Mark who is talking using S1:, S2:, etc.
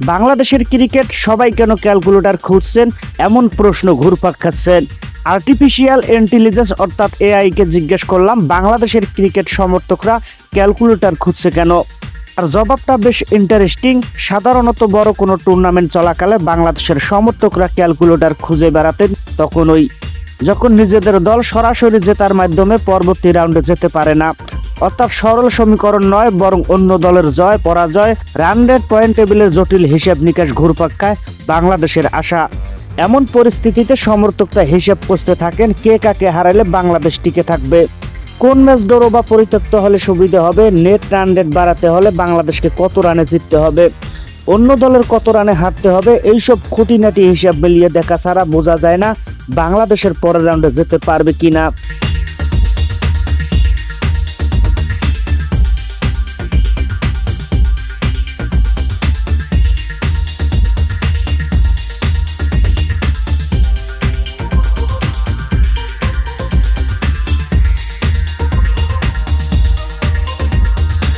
S1: বাংলাদেশের ক্রিকেট সবাই কেন ক্যালকুলেটর খুঁজছেন? এমন প্রশ্ন ঘুরপাক খাচ্ছেন। আর্টিফিশিয়াল ইন্টেলিজেন্স অর্থাৎ এআই কে জিজ্ঞেস করলাম, বাংলাদেশের ক্রিকেট সমর্থকরা ক্যালকুলেটর খুঁজছে কেন? আর জবাবটা বেশ ইন্টারেস্টিং সাধারণত বড় কোনো টুর্নামেন্ট চলাকালে বাংলাদেশের সমর্থকরা ক্যালকুলেটর খুঁজে বেড়াতেন তখন ওই যখন নিজেদের দল সরাসরি জেতার মাধ্যমে পরবর্তী রাউন্ডে যেতে পারে না। অর্থাৎ সরল সমীকরণ নয়, বরং অন্য দলের জয়, পরাজয় রান রেট পয়েন্ট টেবিলের জটিল হিসেব নিকাশ ঘুরপাক খায় বাংলাদেশের আশা। এমন পরিস্থিতিতে সমর্থকরা হিসেব করতে থাকেন কে কাকে হারালে বাংলাদেশ টিকে থাকবে। কোন ম্যাচ ড্র বা পরিত্যক্ত হলে সুবিধা হবে নেট রান রেট বাড়াতে হলে বাংলাদেশকে কত রানে জিততে হবে? অন্য দলের কত রানে হারতে হবে, এইসব খুঁটিনাটি হিসাব মিলিয়ে দেখা ছাড়া বোঝা যায় না বাংলাদেশের পরের রাউন্ডে যেতে পারবে কিনা।